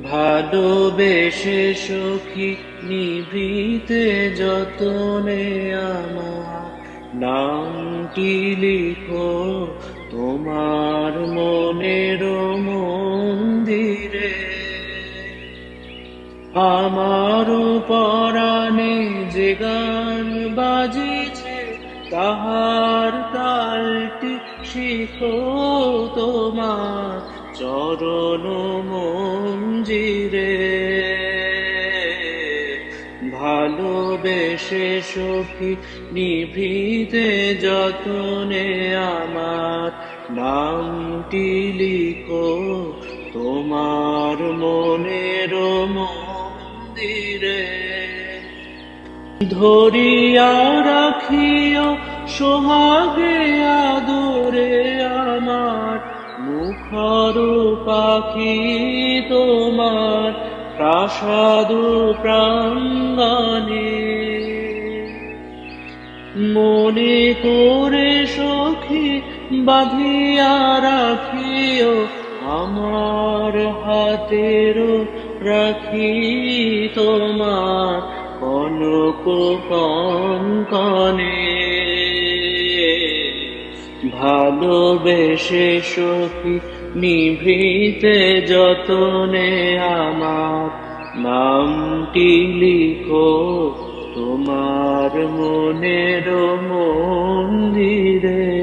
ভালোবেসে সখী নিভৃতে যতনে আমার। নামটি লিখো, তোমার মনের মন্দিরে। আমার পরাণে যে গান বাজিছে, তাহার তালটি শিখো তোমার। চরণ মঞ্জিরে ভালোবেসে সখী, নিভৃতে যতনে আমার নামটি লিখো, তোমার মনের মন্দিরে। ধরিয়া রাখিও সোহাগে মুখর পাখি তোমার প্রাসাদ প্রাঙ্গণে মনে করে সখী বাঁধিয়া রাখিও, আমার হাতের রাখি তোমার কনক কঙ্কনে ভালোবেসে সখী নিভৃতে যতনে আমার। নামটি লিখো তোমার মনের মন্দিরে।